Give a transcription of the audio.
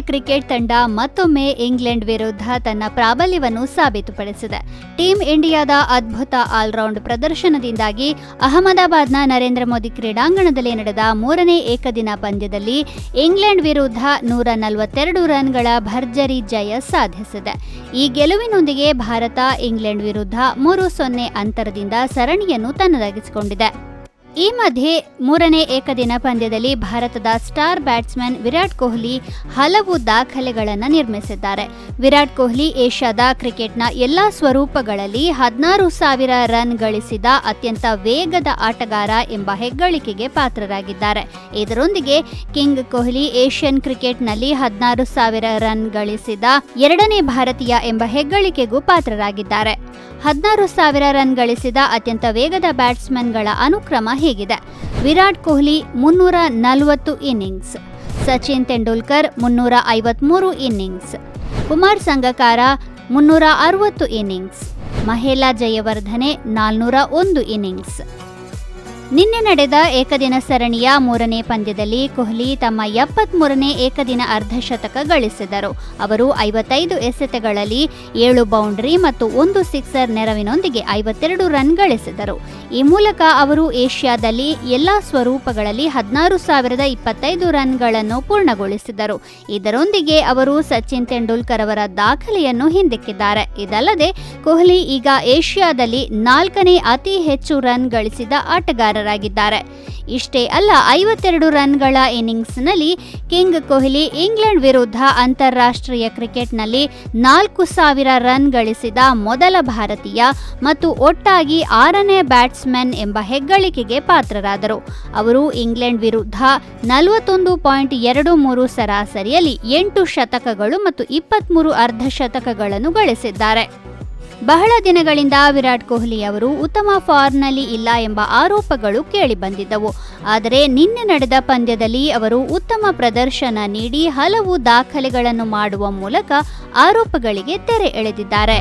Cricket ತಂಡ ಮತ್ತೊಮ್ಮೆ England ವಿರುದ್ಧ ತನ್ನ ಪ್ರಾಬಲ್ಯವನ್ನು ಸಾಬೀತುಪಡಿಸಿದೆ. ಟೀಂ ಇಂಡಿಯಾದ ಅದ್ಭುತ ಆಲ್ರೌಂಡ್ ಪ್ರದರ್ಶನದಿಂದಾಗಿ ಅಹಮದಾಬಾದ್ನ ನರೇಂದ್ರ ಮೋದಿ ಕ್ರೀಡಾಂಗಣದಲ್ಲಿ ನಡೆದ ಮೂರನೇ ಏಕದಿನ ಪಂದ್ಯದಲ್ಲಿ ಇಂಗ್ಲೆಂಡ್ ವಿರುದ್ಧ ನೂರ ನಲವತ್ತೆರಡು ರನ್ಗಳ ಭರ್ಜರಿ ಜಯ ಸಾಧಿಸಿದೆ. ಈ ಗೆಲುವಿನೊಂದಿಗೆ ಭಾರತ ಇಂಗ್ಲೆಂಡ್ ವಿರುದ್ಧ ಮೂರು ಸೊನ್ನೆ ಅಂತರದಿಂದ ಸರಣಿಯನ್ನು ತನ್ನದಾಗಿಸಿಕೊಂಡಿದೆ. ಈ ಮಧ್ಯೆ ಮೂರನೇ ಏಕದಿನ ಪಂದ್ಯದಲ್ಲಿ ಭಾರತದ ಸ್ಟಾರ್ ಬ್ಯಾಟ್ಸ್ಮನ್ ವಿರಾಟ್ ಕೊಹ್ಲಿ ಹಲವು ದಾಖಲೆಗಳನ್ನು ನಿರ್ಮಿಸಿದ್ದಾರೆ. ವಿರಾಟ್ ಕೊಹ್ಲಿ ಏಷ್ಯಾದ ಕ್ರಿಕೆಟ್ನ ಎಲ್ಲ ಸ್ವರೂಪಗಳಲ್ಲಿ ಹದಿನಾರು ಸಾವಿರ ರನ್ ಗಳಿಸಿದ ಅತ್ಯಂತ ವೇಗದ ಆಟಗಾರ ಎಂಬ ಹೆಗ್ಗಳಿಕೆಗೆ ಪಾತ್ರರಾಗಿದ್ದಾರೆ. ಇದರೊಂದಿಗೆ ಕಿಂಗ್ ಕೊಹ್ಲಿ ಏಷ್ಯನ್ ಕ್ರಿಕೆಟ್ನಲ್ಲಿ ಹದಿನಾರು ಸಾವಿರ ರನ್ ಗಳಿಸಿದ ಎರಡನೇ ಭಾರತೀಯ ಎಂಬ ಹೆಗ್ಗಳಿಕೆಗೂ ಪಾತ್ರರಾಗಿದ್ದಾರೆ. ಹದಿನಾರು ಸಾವಿರ ರನ್ ಗಳಿಸಿದ ಅತ್ಯಂತ ವೇಗದ ಬ್ಯಾಟ್ಸ್ಮನ್ಗಳ ಅನುಕ್ರಮ ಹೀಗಿದೆ. ವಿರಾಟ್ ಕೊಹ್ಲಿ ಮುನ್ನೂರ ನಲವತ್ತು ಇನ್ನಿಂಗ್ಸ್. ಸಚಿನ್ ತೆಂಡೂಲ್ಕರ್ ಮುನ್ನೂರ ಐವತ್ಮೂರು ಇನ್ನಿಂಗ್ಸ್. ಕುಮಾರ್ ಸಂಗಕಾರ ಮುನ್ನೂರ ಅರವತ್ತು ಇನ್ನಿಂಗ್ಸ್. ಮಹೇಲಾ ಜಯವರ್ಧನೆ ನಾಲ್ನೂರ ಒಂದು ಇನ್ನಿಂಗ್ಸ್. ನಿನ್ನೆ ನಡೆದ ಏಕದಿನ ಸರಣಿಯ ಮೂರನೇ ಪಂದ್ಯದಲ್ಲಿ ಕೊಹ್ಲಿ ತಮ್ಮ ಎಪ್ಪತ್ಮೂರನೇ ಏಕದಿನ ಅರ್ಧಶತಕ ಗಳಿಸಿದರು. ಅವರು ಐವತ್ತೈದು ಎಸೆತಗಳಲ್ಲಿ ಏಳು ಬೌಂಡ್ರಿ ಮತ್ತು ಒಂದು ಸಿಕ್ಸರ್ ನೆರವಿನೊಂದಿಗೆ ಐವತ್ತೆರಡು ರನ್ ಗಳಿಸಿದರು. ಈ ಮೂಲಕ ಅವರು ಏಷ್ಯಾದಲ್ಲಿ ಎಲ್ಲ ಸ್ವರೂಪಗಳಲ್ಲಿ ಹದಿನಾರು ಸಾವಿರದ ಇಪ್ಪತ್ತೈದು ರನ್ಗಳನ್ನು ಪೂರ್ಣಗೊಳಿಸಿದರು. ಇದರೊಂದಿಗೆ ಅವರು ಸಚಿನ್ ತೆಂಡೂಲ್ಕರ್ ಅವರ ದಾಖಲೆಯನ್ನು ಹಿಂದಿಕ್ಕಿದ್ದಾರೆ. ಇದಲ್ಲದೆ ಕೊಹ್ಲಿ ಈಗ ಏಷ್ಯಾದಲ್ಲಿ ನಾಲ್ಕನೇ ಅತಿ ಹೆಚ್ಚು ರನ್ ಗಳಿಸಿದ ಆಟಗಾರರಾಗಿದ್ದಾರೆ ಇಷ್ಟೇ ಅಲ್ಲ, ಐವತ್ತೆರಡು ರನ್ಗಳ ಇನ್ನಿಂಗ್ಸ್ನಲ್ಲಿ ಕಿಂಗ್ ಕೊಹ್ಲಿ ಇಂಗ್ಲೆಂಡ್ ವಿರುದ್ಧ ಅಂತಾರಾಷ್ಟ್ರೀಯ ಕ್ರಿಕೆಟ್ನಲ್ಲಿ ನಾಲ್ಕು ಸಾವಿರ ರನ್ ಗಳಿಸಿದ ಮೊದಲ ಭಾರತೀಯ ಮತ್ತು ಒಟ್ಟಾಗಿ ಆರನೇ ಬ್ಯಾಟ್ಸ್ಮನ್ ಎಂಬ ಹೆಗ್ಗಳಿಕೆಗೆ ಪಾತ್ರರಾದರು. ಅವರು ಇಂಗ್ಲೆಂಡ್ ವಿರುದ್ಧ ನಲವತ್ತೊಂದು ಪಾಯಿಂಟ್ ಎರಡು ಮೂರು ಸರಾಸರಿಯಲ್ಲಿ ಎಂಟು ಶತಕಗಳು ಮತ್ತು ಇಪ್ಪತ್ತ್ಮೂರು ಅರ್ಧಶತಕಗಳನ್ನು ಗಳಿಸಿದ್ದಾರೆ. ಬಹಳ ದಿನಗಳಿಂದ ವಿರಾಟ್ ಕೊಹ್ಲಿ ಅವರು ಉತ್ತಮ ಫಾರ್ಮ್ನಲ್ಲಿ ಇಲ್ಲ ಎಂಬ ಆರೋಪಗಳು ಕೇಳಿಬಂದಿದ್ದವು. ಆದರೆ ನಿನ್ನೆ ನಡೆದ ಪಂದ್ಯದಲ್ಲಿ ಅವರು ಉತ್ತಮ ಪ್ರದರ್ಶನ ನೀಡಿ ಹಲವು ದಾಖಲೆಗಳನ್ನು ಮಾಡುವ ಮೂಲಕ ಆರೋಪಗಳಿಗೆ ತೆರೆ ಎಳೆದಿದ್ದಾರೆ.